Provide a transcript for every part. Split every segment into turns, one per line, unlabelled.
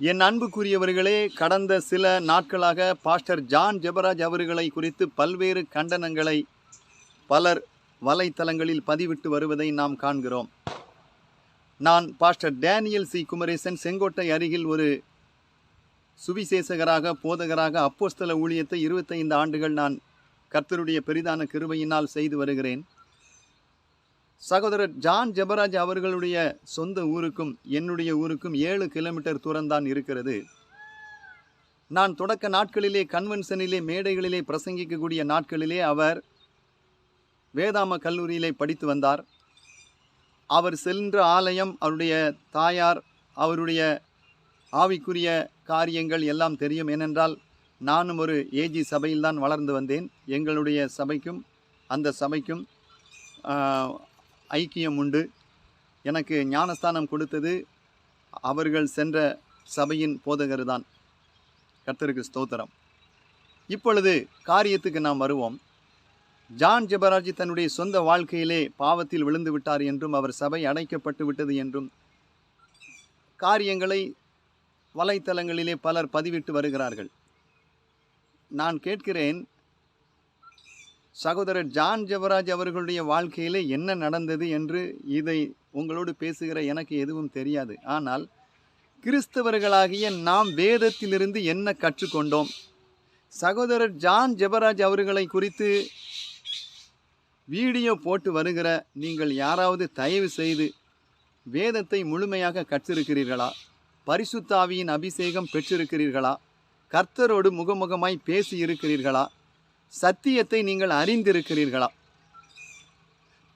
என் அன்புக்குரியவர்களே கடந்த சில நாட்களாக பாஸ்டர் ஜான் ஜெபராஜ் அவர்களை குறித்து பல்வேறு கண்டனங்களை பலர் வலைத்தளங்களில் பதிவிட்டு வருவதை நாம் காண்கிறோம். நான் pastor Daniel C. Kumaresan Sengottai அருகில் ஒரு சுவிசேஷகராக போதகராக அப்போஸ்தல ஊழியத்தை இருபத்தைந்து ஆண்டுகள் நான் கர்த்தருடைய பெரிதான கிருபையினால் செய்து வருகிறேன். சகோதரர் ஜான் ஜெபராஜ் அவர்களுடைய சொந்த ஊருக்கும் என்னுடைய ஊருக்கும் ஏழு கிலோமீட்டர் தூரம்தான் இருக்கிறது. நான் தொடக்க நாட்களிலே கன்வென்ஷனிலே மேடைகளிலே பிரசங்கிக்கக்கூடிய நாட்களிலே அவர் வேதாம கல்லூரியிலே படித்து வந்தார். அவர் சென்ற ஆலயம் அவருடைய தாயார் அவருடைய ஆவிக்குரிய காரியங்கள் எல்லாம் தெரியும். ஏனென்றால் நானும் ஒரு ஏஜி சபையில்தான் வளர்ந்து வந்தேன். எங்களுடைய சபைக்கும் அந்த சபைக்கும் ஐக்கியம் உண்டு. எனக்கு ஞானஸ்தானம் கொடுத்தது அவர்கள் சென்ற சபையின் போதகர் தான் கர்த்தருக்கு ஸ்தோத்திரம். இப்பொழுது காரியத்துக்கு நாம் வருவோம். ஜான் ஜெபராஜி தன்னுடைய சொந்த வாழ்க்கையிலே பாவத்தில் விழுந்து விட்டார் என்றும் அவர் சபை அடைக்கப்பட்டு விட்டது என்றும் காரியங்களை வலைத்தளங்களிலே பலர் பதிவிட்டு வருகிறார்கள். நான் கேட்கிறேன் சகோதரர் ஜான் ஜெவராஜ் அவர்களுடைய வாழ்க்கையில் என்ன நடந்தது என்று இதை உங்களோடு பேசுகிற எனக்கு எதுவும் தெரியாது. ஆனால் கிறிஸ்தவர்களாகிய நாம் வேதத்திலிருந்து என்ன கற்றுக்கொண்டோம்? சகோதரர் ஜான் ஜெபராஜ் அவர்களை குறித்து வீடியோ போட்டு வருகிற நீங்கள் யாராவது தயவு செய்து வேதத்தை முழுமையாக கற்றிருக்கிறீர்களா? பரிசுத்தாவியின் அபிஷேகம் பெற்றிருக்கிறீர்களா? கர்த்தரோடு முகமுகமாய் பேசி இருக்கிறீர்களா சத்தியத்தை நீங்கள் அறிந்திருக்கிறீர்களா?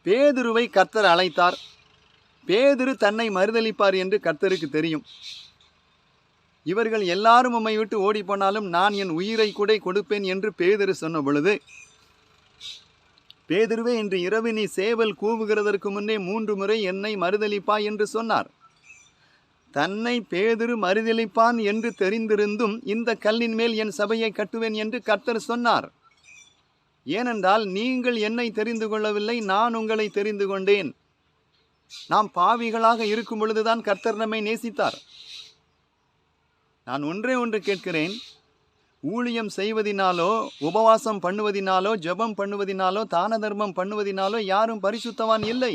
பேதுருவை கர்த்தர் அழைத்தார். பேதுரு தன்னை மறுதளிப்பார் என்று கர்த்தருக்கு தெரியும். இவர்கள் எல்லாரும் உம்மை விட்டு ஓடிப்போனாலும் நான் என் உயிரை கூட கொடுப்பேன் என்று பேதுரு சொன்ன பொழுது பேதுருவே இன்று இரவு நீ சேவல் கூவுகிறதற்கு முன்னே மூன்று முறை என்னை மறுதளிப்பா என்று சொன்னார். தன்னை பேதுரு மறுதளிப்பான் என்று தெரிந்திருந்தும் இந்த கல்லின் மேல் என் சபையை கட்டுவேன் என்று கர்த்தர் சொன்னார். ஏனென்றால் நீங்கள் என்னை தெரிந்து கொள்ளவில்லை நான் உங்களை தெரிந்து கொண்டேன். நாம் பாவிகளாக இருக்கும் பொழுதுதான் கர்த்தர் நம்மை நேசித்தார். நான் ஒன்றே ஒன்று கேட்கிறேன். ஊழியம் செய்வதினாலோ உபவாசம் பண்ணுவதினாலோ ஜெபம் பண்ணுவதினாலோ தான தர்மம் பண்ணுவதினாலோ யாரும் பரிசுத்தவான் இல்லை.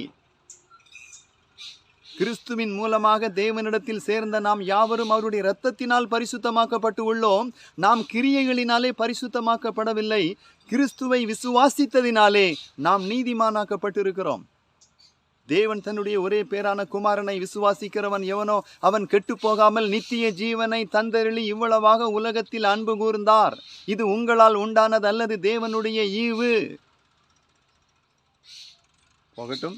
கிறிஸ்துவின் மூலமாக தேவனிடத்தில் சேர்ந்த நாம் யாவரும் அவருடைய இரத்தத்தினால் பரிசுத்தமாக்கப்பட்டு உள்ளோம். நாம் கிரியைகளினாலே பரிசுத்தமாக்கப்படவில்லை. கிறிஸ்துவை விசுவாசித்ததினாலே நாம் நீதிமானாக்கப்பட்டிருக்கிறோம். தேவன் தன்னுடைய ஒரே பேரான குமாரனை விசுவாசிக்கிறவன் எவனோ அவன் கெட்டுப்போகாமல் நித்திய ஜீவனை தந்தருளி இவ்வளவாக உலகத்தில் அன்பு கூர்ந்தார். இது உங்களால் உண்டானது அல்லது தேவனுடைய ஈவு. போகட்டும்.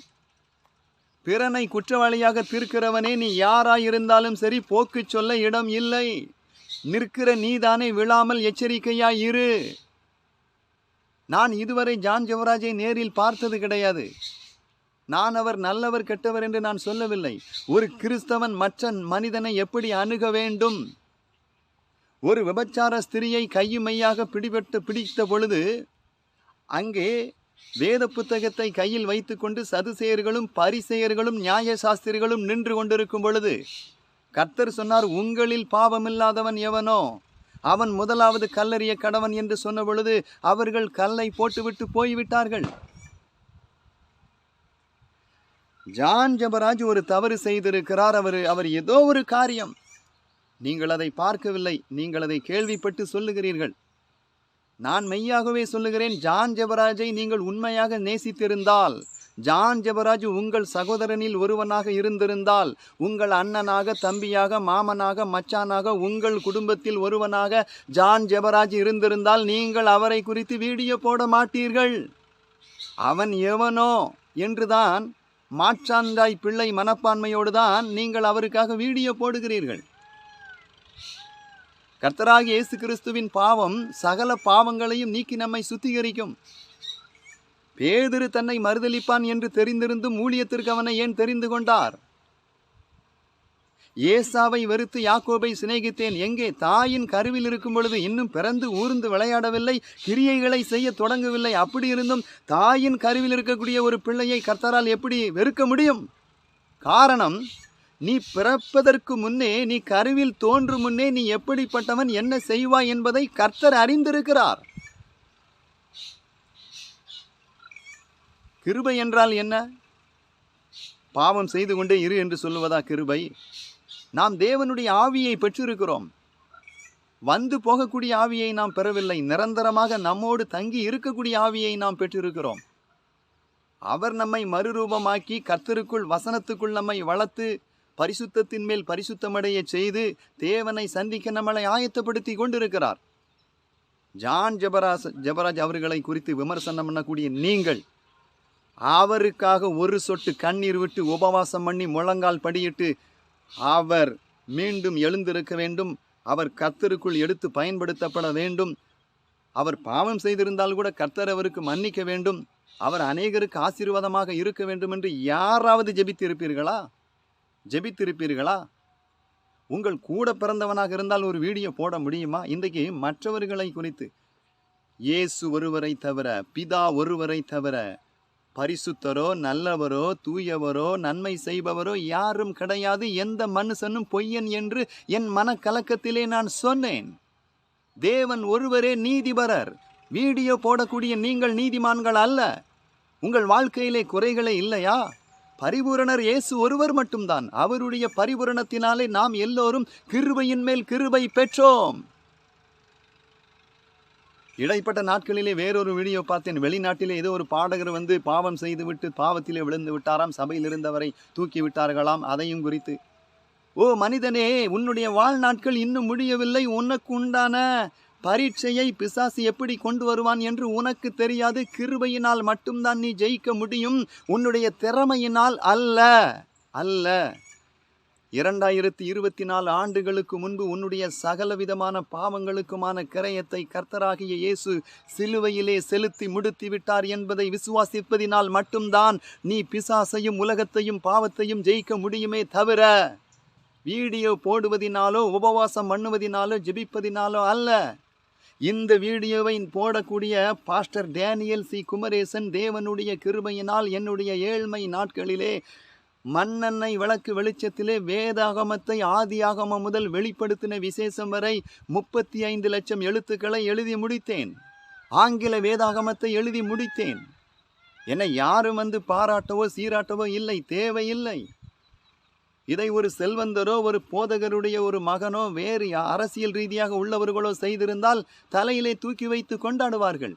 பிறனை குற்றவாளியாக தீர்க்கிறவனே நீ யாராயிருந்தாலும் சரி போக்குச் சொல்ல இடம் இல்லை. நிற்கிற நீதானே விழாமல் எச்சரிக்கையாய் இரு. நான் இதுவரை ஜான் ஜவராஜை நேரில் பார்த்தது கிடையாது. நான் அவர் நல்லவர் கெட்டவர் என்று நான் சொல்லவில்லை. ஒரு கிறிஸ்தவன் மற்ற மனிதனை எப்படி அணுக வேண்டும்? ஒரு விபச்சார ஸ்திரியை கையுமையாக பிடிபட்டு பிடித்த பொழுது அங்கே வேத புத்தகத்தை கையில் வைத்துக்கொண்டு சதுசேயர்களும் பரிசெயர்களும் நியாய சாஸ்திரிகளும் நின்று கொண்டிருக்கும் பொழுது கர்த்தர் சொன்னார் உங்களில் பாவமில்லாதவன் எவனோ? அவன் முதலாவது கல்லறிய கடவன் என்று சொன்ன பொழுது அவர்கள் கல்லை போட்டுவிட்டு போய்விட்டார்கள். ஜான் ஜபராஜ் ஒரு தவறு செய்திருக்கிறார். அவர் அவர் ஏதோ ஒரு காரியம். நீங்கள் அதை பார்க்கவில்லை. நீங்கள் அதை கேள்விப்பட்டு சொல்லுகிறீர்கள். நான் மெய்யாகவே சொல்லுகிறேன் ஜான் ஜெபராஜை நீங்கள் உண்மையாக நேசித்திருந்தால் ஜான் ஜெபராஜ் உங்கள் சகோதரனில் ஒருவனாக இருந்திருந்தால் உங்கள் அண்ணனாக தம்பியாக மாமனாக மச்சானாக உங்கள் குடும்பத்தில் ஒருவனாக ஜான் ஜெபராஜ் இருந்திருந்தால் நீங்கள் அவரை குறித்து வீடியோ போட மாட்டீர்கள். அவன் எவனோ என்றுதான் மாற்றாந்தாய் பிள்ளை மனப்பான்மையோடு தான் நீங்கள் அவருக்காக வீடியோ போடுகிறீர்கள். கர்த்தராக இயேசு கிறிஸ்துவின் பாவம் சகல பாவங்களையும் நீக்கி நம்மை சுத்திகரிக்கும். பேதிரு தன்னை மறுதளிப்பான் என்று தெரிந்திருந்தும் ஊழியத்திற்கு அவனை ஏன் தெரிந்து கொண்டார்? ஏசாவை வெறுத்து யாக்கோபை சிநேகித்தேன். எங்கே? தாயின் கருவில் இருக்கும் பொழுது இன்னும் பிறந்து ஊர்ந்து விளையாடவில்லை கிரியைகளை செய்ய தொடங்கவில்லை. அப்படி இருந்தும் தாயின் கருவில் இருக்கக்கூடிய ஒரு பிள்ளையை கர்த்தரால் எப்படி வெறுக்க முடியும்? காரணம் நீ பிறப்பதற்கு முன்னே நீ கருவில் தோன்றும் முன்னே நீ எப்படிப்பட்டவன் என்ன செய்வாய் என்பதை கர்த்தர் அறிந்திருக்கிறார். கிருபை என்றால் என்ன? பாவம் செய்து கொண்டே இரு என்று சொல்லுவதா கிருபை? நாம் தேவனுடைய ஆவியை பெற்றிருக்கிறோம். வந்து போகக்கூடிய ஆவியை நாம் பெறவில்லை. நிரந்தரமாக நம்மோடு தங்கி இருக்கக்கூடிய ஆவியை நாம் பெற்றிருக்கிறோம். அவர் நம்மை மறுரூபமாக்கி கர்த்தருக்குள் வசனத்துக்குள் நம்மை வளர்த்து பரிசுத்தத்தின் மேல் பரிசுத்தமடைய செய்து தேவனை சந்திக்க நம்மளை ஆயத்தப்படுத்தி கொண்டிருக்கிறார். ஜான் ஜபராஜ் ஜபராஜ் அவர்களை குறித்து விமர்சனம் பண்ணக்கூடிய நீங்கள் அவருக்காக ஒரு சொட்டு கண்ணீர் விட்டு உபவாசம் பண்ணி முழங்கால் படியிட்டு அவர் மீண்டும் எழுந்திருக்க வேண்டும். அவர் கத்தருக்குள் எடுத்து பயன்படுத்தப்பட வேண்டும். அவர் பாவம் செய்திருந்தால் கூட கர்த்தர் அவருக்கு மன்னிக்க வேண்டும். அவர் அநேகருக்கு ஆசீர்வாதமாக இருக்க வேண்டும் என்று யாராவது ஜெபித்திருப்பீர்களா? ஜெபித்திருப்பீர்களா? உங்கள் கூட பிறந்தவனாக இருந்தால் ஒரு வீடியோ போட முடியுமா? இன்றைக்கு மற்றவர்களை குறித்து. இயேசு ஒருவரை தவிர பிதா ஒருவரை தவிர பரிசுத்தரோ நல்லவரோ தூயவரோ நன்மை செய்பவரோ யாரும் கிடையாது. எந்த மனுஷனும் பொய்யன் என்று என் மனக்கலக்கத்திலே நான் சொன்னேன். தேவன் ஒருவரே நீதிபரர். வீடியோ போடக்கூடிய நீங்கள் நீதிமான்கள் அல்ல. உங்கள் வாழ்க்கையிலே குறைகளே இல்லையா? பரிபூரணர் இயேசு ஒருவர் மட்டும்தான். அவருடைய பரிபூரணத்தினாலே நாம் எல்லோரும் கிருபையின் மேல் கிருபை பெற்றோம். இடைப்பட்ட நாட்களிலே வேறொரு வீடியோ பார்த்தேன். வெளிநாட்டிலே ஏதோ ஒரு பாடகர் வந்து பாவம் செய்துவிட்டு பாவத்திலே விழுந்து விட்டாராம். சபையில் இருந்தவரை தூக்கி விட்டார்களாம். அதையும் குறித்து ஓ மனிதனே உன்னுடைய வாழ்நாட்கள் இன்னும் முடியவில்லை. உனக்கு உண்டான பரீட்சையை பிசாசு எப்படி கொண்டு வருவான் என்று உனக்கு தெரியாது. கிருபையினால் மட்டும்தான் நீ ஜெயிக்க முடியும். உன்னுடைய திறமையினால் அல்ல. அல்ல. இரண்டாயிரத்தி இருபத்தி நாலு ஆண்டுகளுக்கு முன்பு உன்னுடைய சகலவிதமான பாவங்களுக்குமான கிரயத்தை கர்த்தராகிய இயேசு சிலுவையிலே செலுத்தி முடித்து விட்டார் என்பதை விசுவாசிப்பதினால் மட்டும்தான் நீ பிசாசையும் உலகத்தையும் பாவத்தையும் ஜெயிக்க முடியுமே தவிர வீடியோ போடுவதினாலோ உபவாசம் பண்ணுவதினாலோ ஜெபிப்பதினாலோ அல்ல. இந்த வீடியோவை போடக்கூடிய பாஸ்டர் டேனியல் சி. குமரேசன் தேவனுடைய கிருபையினால் என்னுடைய ஏழ்மை நாட்களிலே மண்ணெண்ணெய் விளக்கு வெளிச்சத்திலே வேதாகமத்தை ஆதியாகமம் முதல் வெளிப்படுத்தின விசேஷம் வரை முப்பத்தி ஐந்து லட்சம் எழுத்துக்களை எழுதி முடித்தேன். ஆங்கில வேதாகமத்தை எழுதி முடித்தேன். என்னை யாரும் வந்து பாராட்டவோ சீராட்டவோ இல்லை தேவையில்லை. இதை ஒரு செல்வந்தரோ ஒரு போதகருடைய ஒரு மகனோ வேறு யா- அரசியல் ரீதியாக உள்ளவர்களோ செய்திருந்தால் தலையிலே தூக்கி வைத்து கொண்டாடுவார்கள்.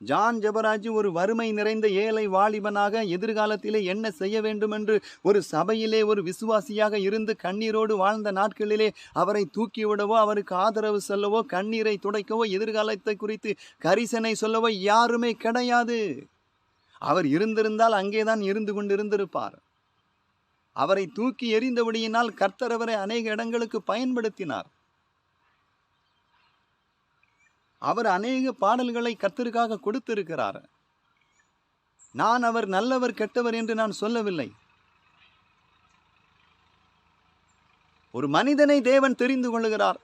ஜான் ஜபராஜ் ஒரு வறுமை நிறைந்த ஏழை வாலிபனாக எதிர்காலத்திலே என்ன செய்ய வேண்டும் என்று ஒரு சபையிலே ஒரு விசுவாசியாக இருந்து கண்ணீரோடு வாழ்ந்த நாட்களிலே அவரை தூக்கிவிடவோ அவருக்கு ஆதரவு சொல்லவோ கண்ணீரை துடைக்கவோ எதிர்காலத்தை குறித்து கரிசனை சொல்லவோ யாருமே கிடையாது. அவர் இருந்திருந்தால் அங்கேதான் இருந்து கொண்டிருந்திருப்பார். அவரை தூக்கி எறிந்தபடியினால் கர்த்தர் அவரை அநேக இடங்களுக்கு பயன்படுத்தினார். அவர் அநேக பாடல்களை கர்த்தருக்காக கொடுத்திருக்கிறார். நான் அவர் நல்லவர் கெட்டவர் என்று நான் சொல்லவில்லை. ஒரு மனிதனை தேவன் தெரிந்து கொள்கிறார்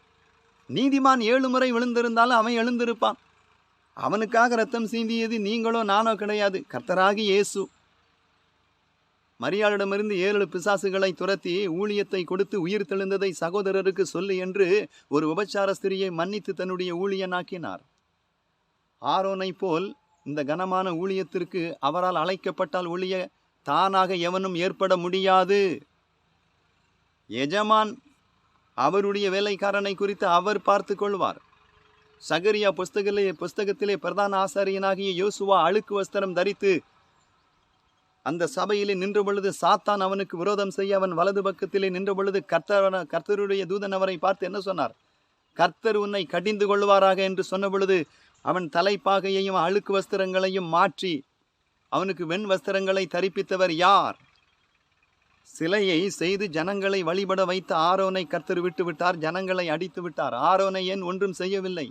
நீதிமான் ஏழு முறை விழுந்திருந்தாலும் அவன் எழுந்திருப்பான். அவனுக்காக ரத்தம் சீந்தியது நீங்களோ நானோ கிடையாது. கர்த்தராகி இயேசு. மரியாளிடமிருந்து ஏழு பிசாசுகளை துரத்தி ஊழியத்தை கொடுத்து உயிர் தெழுந்ததை சகோதரருக்கு சொல்லு என்று ஒரு உபச்சார ஸ்திரியை மன்னித்து தன்னுடைய ஊழியனாக்கினார். ஆரோனை போல் இந்த கனமான ஊழியத்திற்கு அவரால் அழைக்கப்பட்டால் ஒழிய தானாக எவனும் ஏற்பட முடியாது. எஜமான் அவருடைய வேலைக்காரனை குறித்து அவர் பார்த்து கொள்வார். சகரியா புஸ்தகிலே புஸ்தகத்திலே பிரதான ஆசாரியனாகிய யோசுவா அழுக்கு வஸ்திரம் தரித்து அந்த சபையிலே நின்ற பொழுது சாத்தான் அவனுக்கு விரோதம் செய்ய அவன் வலது பக்கத்திலே நின்ற பொழுது கர்த்தர் கர்த்தருடைய தூதன் அவரை பார்த்து என்ன சொன்னார்? கர்த்தர் உன்னை கடிந்து கொள்வாராக என்று சொன்ன பொழுது அவன் தலைப்பாகையையும் அழுக்கு வஸ்திரங்களையும் மாற்றி அவனுக்கு வெண் வஸ்திரங்களை தரிப்பித்தவர் யார்? சிலையை செய்து ஜனங்களை வழிபட வைத்த ஆரோனை கர்த்தர் விட்டு விட்டார் ஜனங்களை அடித்து விட்டார். ஆரோனை ஏன் ஒன்றும் செய்யவில்லை?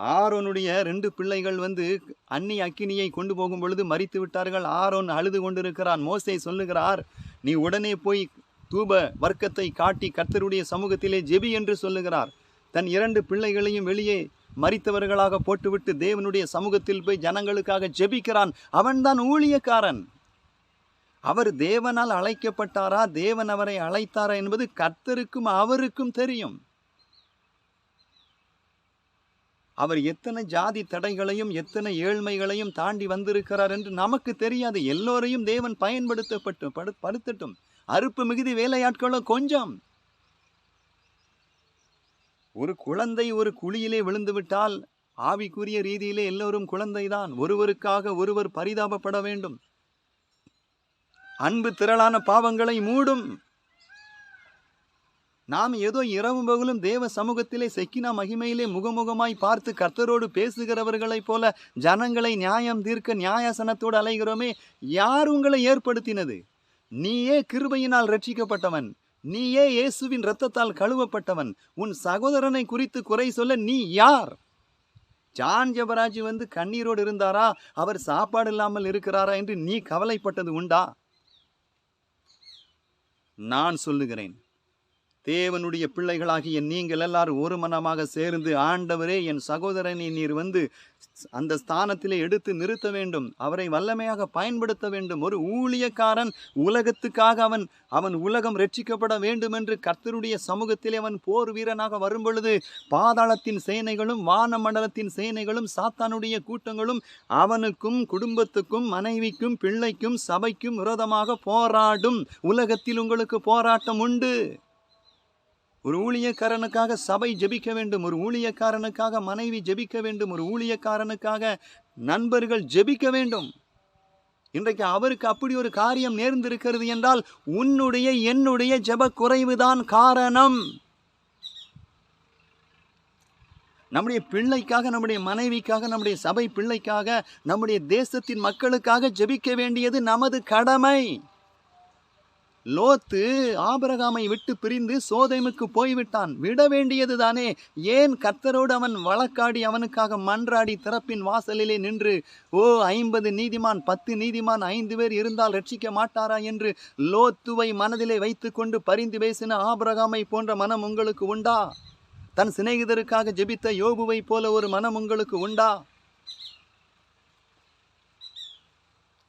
ஆரோனுடைய ரெண்டு பிள்ளைகள் வந்து அன்னி அக்கினியை கொண்டு போகும் பொழுது மறித்து விட்டார்கள். ஆரோன் அழுது கொண்டிருக்கிறான். மோசை சொல்லுகிறார் நீ உடனே போய் தூப வர்க்கத்தை காட்டி கர்த்தருடைய சமூகத்திலே ஜெபி என்று சொல்லுகிறார். தன் இரண்டு பிள்ளைகளையும் வெளியே மறித்தவர்களாக போட்டுவிட்டு தேவனுடைய சமூகத்தில் போய் ஜனங்களுக்காக ஜெபிக்கிறான். அவன்தான் ஊழியக்காரன். அவர் தேவனால் அழைக்கப்பட்டாரா? தேவன் அவரை அழைத்தாரா என்பது கர்த்தருக்கும் அவருக்கும் தெரியும். அவர் எத்தனை ஜாதி தடைகளையும் எத்தனை ஏழ்மைகளையும் தாண்டி வந்திருக்கிறார் என்று நமக்கு தெரியாது. எல்லோரையும் தேவன் பயன்படுத்தப்பட்டு படு படுத்தட்டும். அறுப்பு மிகுதி வேலையாட்களோ கொஞ்சம். ஒரு குழந்தை ஒரு குழியிலே விழுந்துவிட்டால் ஆவிக்குரிய ரீதியிலே எல்லோரும் குழந்தைதான். ஒருவருக்காக ஒருவர் பரிதாபப்பட வேண்டும். அன்பு திரளான பாவங்களை மூடும். நாம் ஏதோ இரவு பகலும் தேவ சமூகத்திலே செக்கினா மகிமையிலே முகமுகமாய் பார்த்து கர்த்தரோடு பேசுகிறவர்களைப் போல ஜனங்களை நியாயம் தீர்க்க நியாயாசனத்தோடு அலைகிறோமே யார் உங்களை ஏற்படுத்தினது? நீயே கிருபையினால் ரட்சிக்கப்பட்டவன் நீயே இயேசுவின் இரத்தத்தால் கழுவப்பட்டவன். உன் சகோதரனை குறித்து குறை சொல்ல நீ யார்? ஜான் ஜபராஜ் வந்து கண்ணீரோடு இருந்தாரா? அவர் சாப்பாடு இல்லாமல் இருக்கிறாரா என்று நீ கவலைப்பட்டது உண்டா? நான் சொல்லுகிறேன். தேவனுடைய பிள்ளைகளாகிய நீங்கள் எல்லாரும் ஒரு மனமாக சேர்ந்து ஆண்டவரே என் சகோதரனை நீர் வந்து அந்த ஸ்தானத்திலே எடுத்து நிறுத்த வேண்டும். அவரை வல்லமையாக பயன்படுத்த வேண்டும். ஒரு ஊழியக்காரன் உலகத்துக்காக அவன் அவன் உலகம் ரட்சிக்கப்பட வேண்டும் என்று கர்த்தருடைய சமூகத்திலே அவன் போர் வீரனாக வரும் பொழுது பாதாளத்தின் சேனைகளும் வானமண்டலத்தின் சேனைகளும் சாத்தானுடைய கூட்டங்களும் அவனுக்கும் குடும்பத்துக்கும் மனைவிக்கும் பிள்ளைக்கும் சபைக்கும் விரோதமாக போராடும் உலகத்தில் உங்களுக்கு போராட்டம் உண்டு. ஒரு ஊழியக்காரனுக்காக சபை ஜெபிக்க வேண்டும் ஒரு ஊழியக்காரனுக்காக மனைவி ஜெபிக்க வேண்டும் ஒரு ஊழியக்காரனுக்காக நண்பர்கள் ஜெபிக்க வேண்டும். இன்றைக்கு அவருக்கு அப்படி ஒரு காரியம் நேர்ந்திருக்கிறது என்றால் உன்னுடைய என்னுடைய ஜெப குறைவுதான் காரணம். நம்முடைய பிள்ளைக்காக நம்முடைய மனைவிக்காக நம்முடைய சபை பிள்ளைக்காக நம்முடைய தேசத்தின் மக்களுக்காக ஜெபிக்க வேண்டியது நமது கடமை. லோத்து ஆபரகாமை விட்டு பிரிந்து சோதைமுக்கு போய்விட்டான். விட வேண்டியது தானே. ஏன் கர்த்தரோடு அவன் வழக்காடி அவனுக்காக மன்றாடி திறப்பின் வாசலிலே நின்று ஓ ஐம்பது நீதிமான் பத்து நீதிமான் ஐந்து பேர் இருந்தால் ரட்சிக்க மாட்டாரா? என்று லோத்துவை மனதிலே வைத்துக்கொண்டு பரிந்து பேசின ஆபரகாமை போன்ற மனம் உங்களுக்கு உண்டா? தன் சிநேகிதருக்காக ஜெபித்த யோபுவை போல ஒரு மனம் உங்களுக்கு உண்டா?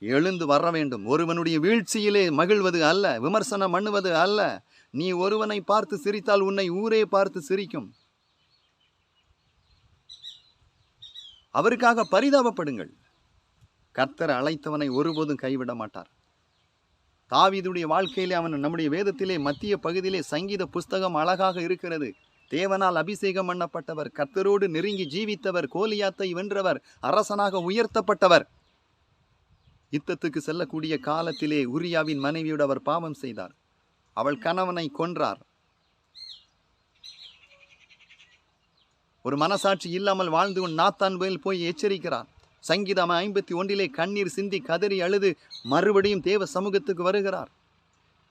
எழுந்து வர வேண்டும். ஒருவனுடைய வீழ்ச்சியிலே மகிழ்வது அல்ல விமர்சனம் பண்ணுவது அல்ல. நீ ஒருவனை பார்த்து சிரித்தால் உன்னை ஊரே பார்த்து சிரிக்கும். அவருக்காக பரிதாபப்படுங்கள். கர்த்தர் அழைத்தவனை ஒருபோதும் கைவிட மாட்டார். தாவிதுடைய வாழ்க்கையிலே அவன் நம்முடைய வேதத்திலே மத்திய பகுதியிலே சங்கீத புஸ்தகம் அழகாக இருக்கிறது. தேவனால் அபிஷேகம் பண்ணப்பட்டவர் கர்த்தரோடு நெருங்கி ஜீவித்தவர் கோலியாத்தை வென்றவர் அரசனாக உயர்த்தப்பட்டவர். யுத்தத்துக்கு செல்லக்கூடிய காலத்திலே உரியாவின் மனைவியோடு அவர் பாவம் செய்தார். அவள் கணவனை கொன்றார். ஒரு மனசாட்சி இல்லாமல் வாழ்ந்து கொண்டு நாத்தான் போயில் போய் எச்சரிக்கிறார். சங்கீதம் ஐம்பத்தி ஒன்றிலே கண்ணீர் சிந்தி கதறி அழுது மறுபடியும் தேவ சமூகத்துக்கு வருகிறார்.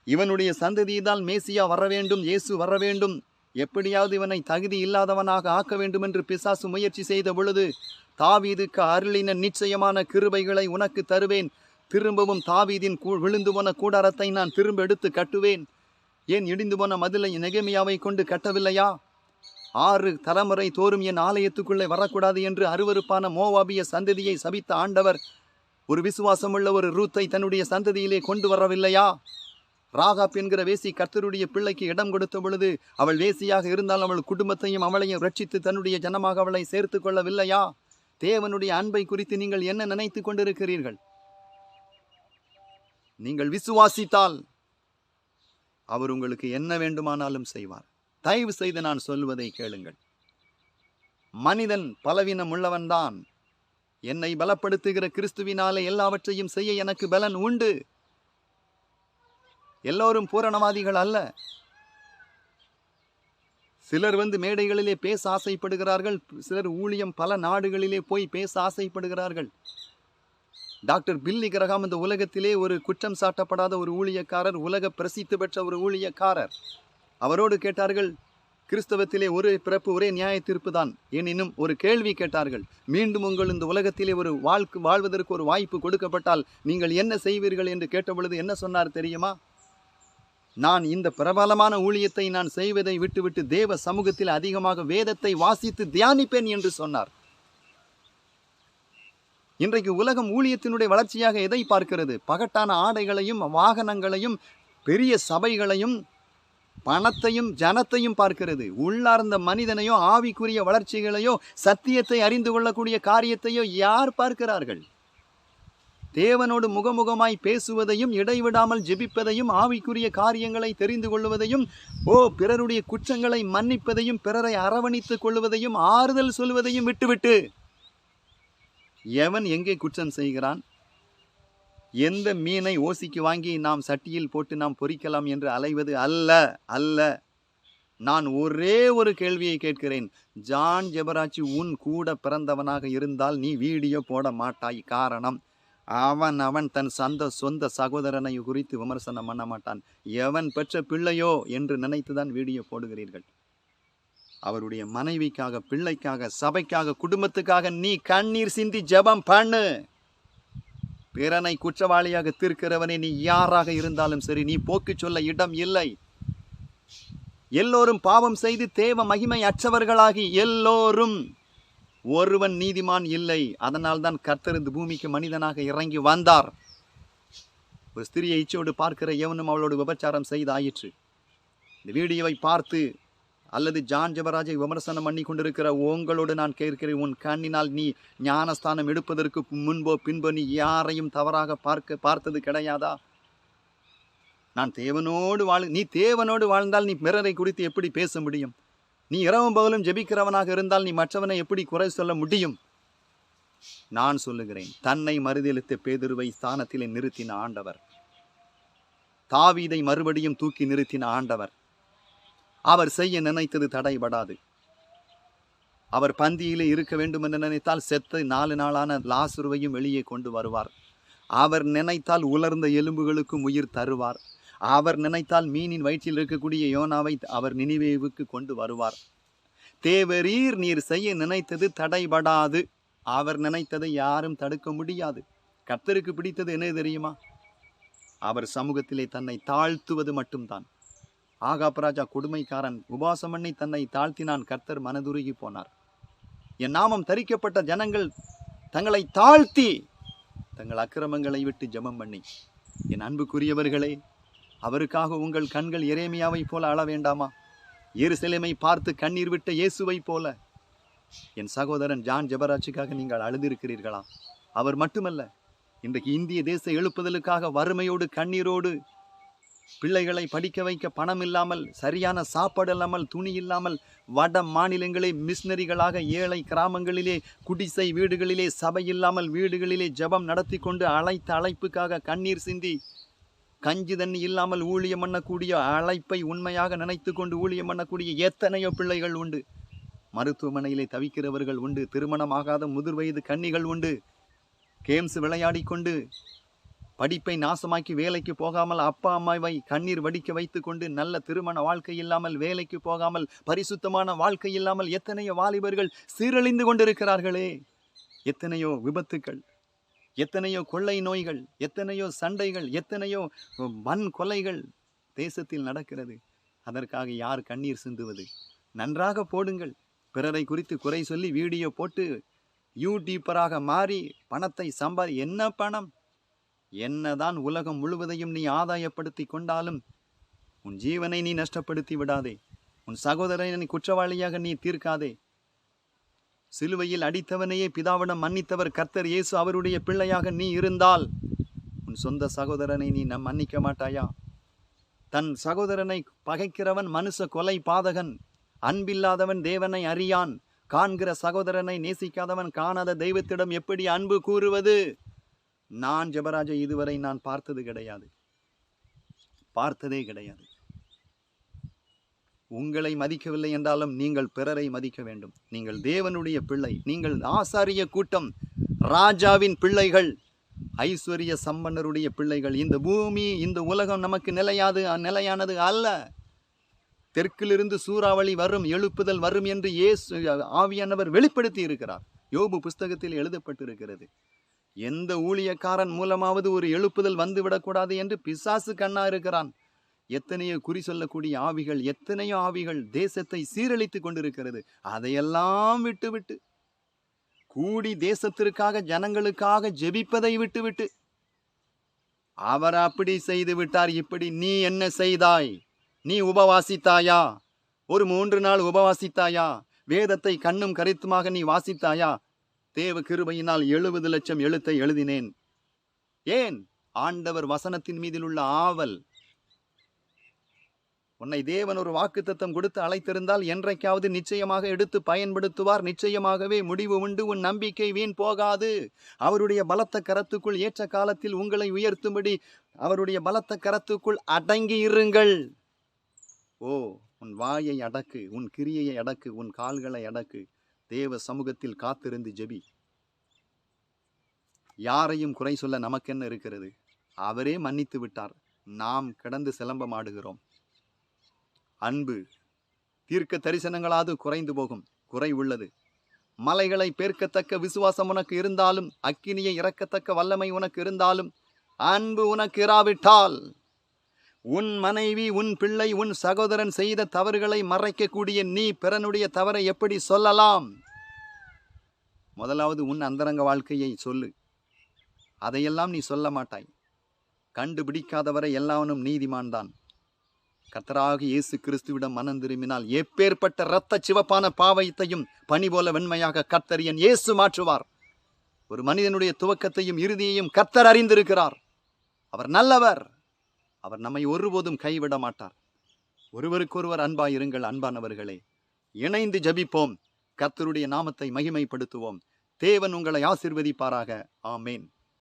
இவனுடைய சந்ததியினால் மேசியா வர வேண்டும் இயேசு வர வேண்டும். எப்படியாவது இவனை தகுதி இல்லாதவனாக ஆக்க வேண்டும் என்று பிசாசு முயற்சி செய்த பொழுது தாவீதுக்கு அருளின நிச்சயமான கிருபைகளை உனக்கு தருவேன். திரும்பவும் தாவீதின் கூ விழுந்து போன கூடாரத்தை நான் திரும்ப எடுத்து கட்டுவேன். ஏன் இடிந்து போன மதிலை நெகமியாவை கொண்டு கட்டவில்லையா? ஆறு தலைமுறை தோறும் என் ஆலயத்துக்குள்ளே வரக்கூடாது என்று அருவருப்பான மோவாபிய சந்ததியை சபித்த ஆண்டவர் ஒரு விசுவாசமுள்ள ஒரு ரூத்தை தன்னுடைய சந்ததியிலே கொண்டு வரவில்லையா? ராகாப் என்கிற வேசி கர்த்தருடைய பிள்ளைக்கு இடம் கொடுத்த பொழுது அவள் வேசியாக இருந்தால் அவள் குடும்பத்தையும் அவளையும் ரட்சித்து தன்னுடைய ஜனமாக அவளை சேர்த்து கொள்ளவில்லையா? தேவனுடைய அன்பை குறித்து நீங்கள் என்ன நினைத்து கொண்டிருக்கிறீர்கள்? நீங்கள் விசுவாசித்தால் அவர் உங்களுக்கு என்ன வேண்டுமானாலும் செய்வார். தயவு செய்து நான் சொல்வதை கேளுங்கள். மனிதன் பலவீனம் உள்ளவன்தான். என்னை பலப்படுத்துகிற கிறிஸ்துவினாலே எல்லாவற்றையும் செய்ய எனக்கு பலன் உண்டு. எல்லோரும் பூரணவாதிகள் அல்ல. சிலர் வந்து மேடைகளிலே பேச ஆசைப்படுகிறார்கள் சிலர் ஊழியம் பல நாடுகளிலே போய் பேச ஆசைப்படுகிறார்கள். டாக்டர் பில்லி கிரகாம் இந்த உலகத்திலே ஒரு குற்றம் சாட்டப்படாத ஒரு ஊழியக்காரர் உலக பிரசித்தி பெற்ற ஒரு ஊழியக்காரர். அவரோடு கேட்டார்கள் கிறிஸ்தவத்திலே ஒரு பிறப்பு ஒரே நியாய தீர்ப்பு தான். எனினும் ஒரு கேள்வி கேட்டார்கள் மீண்டும் உங்கள் இந்த உலகத்திலே ஒரு வாழ்க்கு வாழ்வதற்கு ஒரு வாய்ப்பு கொடுக்கப்பட்டால் நீங்கள் என்ன செய்வீர்கள்? என்று கேட்டபொழுது என்ன சொன்னார் தெரியுமா? நான் இந்த பிரபலமான ஊழியத்தை நான் செய்வதை விட்டுவிட்டு தேவ சமூகத்தில் அதிகமாக வேதத்தை வாசித்து தியானிப்பேன் என்று சொன்னார். இன்றைக்கு உலகம் ஊழியத்தினுடைய வளர்ச்சியாக எதை பார்க்கிறது? பகட்டான ஆடைகளையும் வாகனங்களையும் பெரிய சபைகளையும் பணத்தையும் ஜனத்தையும் பார்க்கிறது. உள்ளார்ந்த மனிதனையோ ஆவிக்குரிய வளர்ச்சிகளையோ சத்தியத்தை அறிந்து கொள்ளக்கூடிய காரியத்தையோ யார் பார்க்கிறார்கள்? தேவனோடு முகமுகமாய் பேசுவதையும் இடைவிடாமல் ஜெபிப்பதையும் ஆவிக்குரிய காரியங்களை தெரிந்து கொள்வதையும் ஓ பிறருடைய குற்றங்களை மன்னிப்பதையும் பிறரை அரவணைத்துக் கொள்வதையும் ஆறுதல் சொல்வதையும் விட்டுவிட்டு எவன் எங்கே குற்றம் செய்கிறான்? எந்த மீனை ஓசிக்கு வாங்கி நாம் சட்டியில் போட்டு நாம் பொறிக்கலாம் என்று அலைவது அல்ல அல்ல. நான் ஒரே ஒரு கேள்வியை கேட்கிறேன். ஜான் ஜெபராஜி உன் கூட பிறந்தவனாக இருந்தால் நீ வீடியோ போட மாட்டாய். காரணம் அவன் அவன் தன் சொந்த சொந்த சகோதரனை குறித்து விமர்சனம் பண்ண மாட்டான். எவன் பெற்ற பிள்ளையோ என்று நினைத்துதான் வீடியோ போடுகிறீர்கள். அவருடைய மனைவிக்காக பிள்ளைக்காக சபைக்காக குடும்பத்துக்காக நீ கண்ணீர் சிந்தி ஜெபம் பண்ணு. பிறனை குற்றவாளியாக தீர்க்கிறவனே நீ யாராக இருந்தாலும் சரி நீ போக்கு சொல்ல இடம் இல்லை. எல்லோரும் பாவம் செய்து தேவ மகிமை அற்றவர்களாகி எல்லோரும் ஒருவன் நீதிமான் இல்லை அதனால்தான் கர்த்தர் இந்த பூமிக்கு மனிதனாக இறங்கி வந்தார். ஒரு ஸ்திரியை இச்சோடு பார்க்கிற எவனும் அவளோடு விபச்சாரம் செய்தாயிற்று. இந்த வீடியோவை பார்த்து அல்லது ஜான் ஜபராஜை விமர்சனம் பண்ணி கொண்டிருக்கிற உங்களோடு நான் கேட்கிறேன் உன் கண்ணினால் நீ ஞானஸ்தானம் எடுப்பதற்கு முன்போ பின்போ நீ யாரையும் தவறாக பார்க்க பார்த்தது கிடையாதா? நான் தேவனோடு வாழ் நீ தேவனோடு வாழ்ந்தால் நீ பிறரை குறித்து எப்படி பேச முடியும்? நீ இரவும் பகலும் ஜெபிக்கிறவனாக இருந்தால் நீ மற்றவனை எப்படி குறை சொல்ல முடியும்? நான் சொல்லுகிறேன் தன்னை மறுதளித்த பேதுருவை ஸ்தானத்திலே நிறுத்தின ஆண்டவர். தாவீதை மறுபடியும் தூக்கி நிறுத்தின ஆண்டவர். அவர் செய்ய நினைத்தது தடைபடாது. அவர் பந்தியிலே இருக்க வேண்டும் என்று நினைத்தால் செத்த நாலு நாளான லாசுருவையும் வெளியே கொண்டு வருவார். அவர் நினைத்தால் உலர்ந்த எலும்புகளுக்கும் உயிர் தருவார். அவர் நினைத்தால் மீனின் வயிற்றில் இருக்கக்கூடிய யோனாவை அவர் நினைவேவுக்கு கொண்டு வருவார். தேவரீர் நீர் செய்ய நினைத்தது தடைபடாது. அவர் நினைத்ததை யாரும் தடுக்க முடியாது. கர்த்தருக்கு பிடித்தது என்ன தெரியுமா? அவர் சமூகத்திலே தன்னை தாழ்த்துவது மட்டும்தான். ஆகாபராஜா கொடுமைக்காரன் உபாசம் பண்ணி தன்னை தாழ்த்தினான். கர்த்தர் மனதுருகி போனார். என் நாமம் தரிக்கப்பட்ட ஜனங்கள் தங்களை தாழ்த்தி தங்கள் அக்கிரமங்களை விட்டு ஜெபம் பண்ணி. என் அன்புக்குரியவர்களே அவருக்காக உங்கள் கண்கள் எரேமியாவைப் போல அழ வேண்டாமா? எருசலேமை பார்த்து கண்ணீர் விட்ட இயேசுவைப் போல. என் சகோதரன் ஜான் ஜெபராஜுக்காக நீங்கள் அழுதிருக்கிறீர்களா? அவர் மட்டுமல்ல இன்றைக்கு இந்திய தேச எழுப்புதலுக்காக வறுமையோடு கண்ணீரோடு பிள்ளைகளை படிக்க வைக்க பணம் இல்லாமல் சரியான சாப்பாடு இல்லாமல் துணி இல்லாமல் வட மாநிலங்களே மிஷினரிகளாக ஏழை கிராமங்களிலே குடிசை வீடுகளிலே சபை இல்லாமல் வீடுகளிலே ஜெபம் நடத்தி கொண்டு அழைத்த அழைப்புக்காக கண்ணீர் சிந்தி கஞ்சி தண்ணி இல்லாமல் ஊழியம் பண்ணக்கூடிய அழைப்பை உண்மையாக நினைத்து கொண்டு ஊழியம் பண்ணக்கூடிய எத்தனையோ பிள்ளைகள் உண்டு. மருத்துவமனையிலே தவிக்கிறவர்கள் உண்டு. திருமணமாகாத முதிர் வயது கன்னிகள் உண்டு. கேம்ஸ் விளையாடி கொண்டு படிப்பை நாசமாக்கி வேலைக்கு போகாமல் அப்பா அம்மாவை கண்ணீர் வடிக்க வைத்து கொண்டு நல்ல திருமண வாழ்க்கை இல்லாமல் வேலைக்கு போகாமல் பரிசுத்தமான வாழ்க்கை இல்லாமல் எத்தனையோ வாலிபர்கள் சீரழிந்து கொண்டிருக்கிறார்களே. எத்தனையோ விபத்துக்கள். எத்தனையோ கொள்ளை நோய்கள் எத்தனையோ சண்டைகள் எத்தனையோ வன் கொலைகள் தேசத்தில் நடக்கிறது. அதற்காக யார் கண்ணீர் சிந்துவது? நன்றாக போடுங்கள். பிறரை குறித்து குறை சொல்லி வீடியோ போட்டு யூடியூப்பராக மாறி பணத்தை சம்பாதி என்ன பணம்? என்னதான் உலகம் முழுவதையும் நீ ஆதாயப்படுத்தி கொண்டாலும் உன் ஜீவனை நீ நஷ்டப்படுத்தி விடாதே. உன் சகோதரனை நீ குற்றவாளியாக நீ தீர்க்காதே. சிலுவையில் அடித்தவனையே பிதாவிடம் மன்னித்தவர் கர்த்தர் இயேசு அவருடைய பிள்ளையாக நீ இருந்தால். உன் சொந்த சகோதரனை நீ நம் மன்னிக்க மாட்டாயா? தன் சகோதரனை பகைக்கிறவன் மனுஷ கொலை பாதகன். அன்பில்லாதவன் தேவனை அறியான். காண்கிற சகோதரனை நேசிக்காதவன் காணாத தெய்வத்திடம் எப்படி அன்பு கூறுவது? நான் ஜெபராஜை இதுவரை நான் பார்த்தது கிடையாது. பார்த்ததே கிடையாது. உங்களை மதிக்கவில்லை என்றாலும் நீங்கள் பிறரை மதிக்க வேண்டும். நீங்கள் தேவனுடைய பிள்ளை. நீங்கள் ஆசாரிய கூட்டம். ராஜாவின் பிள்ளைகள். ஐஸ்வர்ய சம்பன்னருடைய பிள்ளைகள். இந்த பூமி இந்த உலகம் நமக்கு நிலையாது நிலையானது அல்ல. தெற்கிலிருந்து சூறாவளி வரும் எழுப்புதல் வரும் என்று இயேசு ஆவியானவர் வெளிப்படுத்தி இருக்கிறார். யோபு புஸ்தகத்தில் எழுதப்பட்டிருக்கிறது. எந்த ஊழியக்காரன் மூலமாவது ஒரு எழுப்புதல் வந்துவிடக்கூடாது என்று பிசாசு கண்ணா இருக்கிறான். எத்தனையோ குறி சொல்லக்கூடிய ஆவிகள் எத்தனையோ ஆவிகள் தேசத்தை சீரழித்து கொண்டிருக்கிறது. அதையெல்லாம் விட்டுவிட்டு கூடி தேசத்திற்காக ஜனங்களுக்காக ஜெபிப்பதை விட்டுவிட்டு அவர் அப்படி செய்து விட்டார். இப்படி நீ என்ன செய்தாய்? நீ உபவாசித்தாயா? ஒரு மூன்று நாள் உபவாசித்தாயா? வேதத்தை கண்ணும் கருத்துமாக நீ வாசித்தாயா? தேவ கிருபையினால் எழுபது லட்சம் எழுத்தை எழுதினேன். ஏன்? ஆண்டவர் வசனத்தின் மீதில் உள்ள ஆவல் உன்னை தேவன் ஒரு வாக்குத்தத்தம் கொடுத்து அழைத்திருந்தால் என்றைக்காவது நிச்சயமாக எடுத்து பயன்படுத்துவார். நிச்சயமாகவே முடிவு உண்டு. உன் நம்பிக்கை வீண் போகாது. அவருடைய பலத்த கரத்துக்குள் ஏற்ற காலத்தில் உங்களை உயர்த்தும்படி அவருடைய பலத்த கரத்துக்குள் அடங்கி இருங்கள். ஓ உன் வாயை அடக்கு. உன் கிரியையை அடக்கு. உன் கால்களை அடக்கு. தேவ சமூகத்தில் காத்திருந்து ஜெபி. யாரையும் குறை சொல்ல நமக்கென்ன இருக்கிறது? அவரே மன்னித்து விட்டார். நாம் கிடந்து சிலம்பமாடுகிறோம் அன்பு. தீர்க்க தரிசனங்களாது குறைந்து போகும். குறை உள்ளது மலைகளை பேர்க்கத்தக்க விசுவாசம் உனக்கு இருந்தாலும் அக்கினியை இறக்கத்தக்க வல்லமை உனக்கு இருந்தாலும் அன்பு உனக்கு இராவிட்டால் உன் மனைவி உன் பிள்ளை உன் சகோதரன் செய்த தவறுகளை மறைக்கக்கூடிய நீ பிறனுடைய தவறை எப்படி சொல்லலாம்? முதலாவது உன் அந்தரங்க வாழ்க்கையை சொல்லு. அதையெல்லாம் நீ சொல்ல மாட்டாய். கண்டுபிடிக்காதவரை எல்லாவனும் நீதிமான் தான் கத்தராக இயேசு கிறிஸ்துவிடம் மனம் திரும்பினால் எப்பேற்பட்ட இரத்த சிவப்பான பாவயத்தையும் பனி போல வெண்மையாக கத்தரியன் என் இயேசு மாற்றுவார். ஒரு மனிதனுடைய துவக்கத்தையும் இறுதியையும் கத்தர் அறிந்திருக்கிறார். அவர் நல்லவர். அவர் நம்மை ஒருபோதும் கைவிட மாட்டார். ஒருவருக்கொருவர் அன்பாயிருங்கள் அன்பானவர்களே. இணைந்து ஜபிப்போம். கத்தருடைய நாமத்தை மகிமைப்படுத்துவோம். தேவன் உங்களை ஆசிர்வதிப்பாராக. ஆமேன்.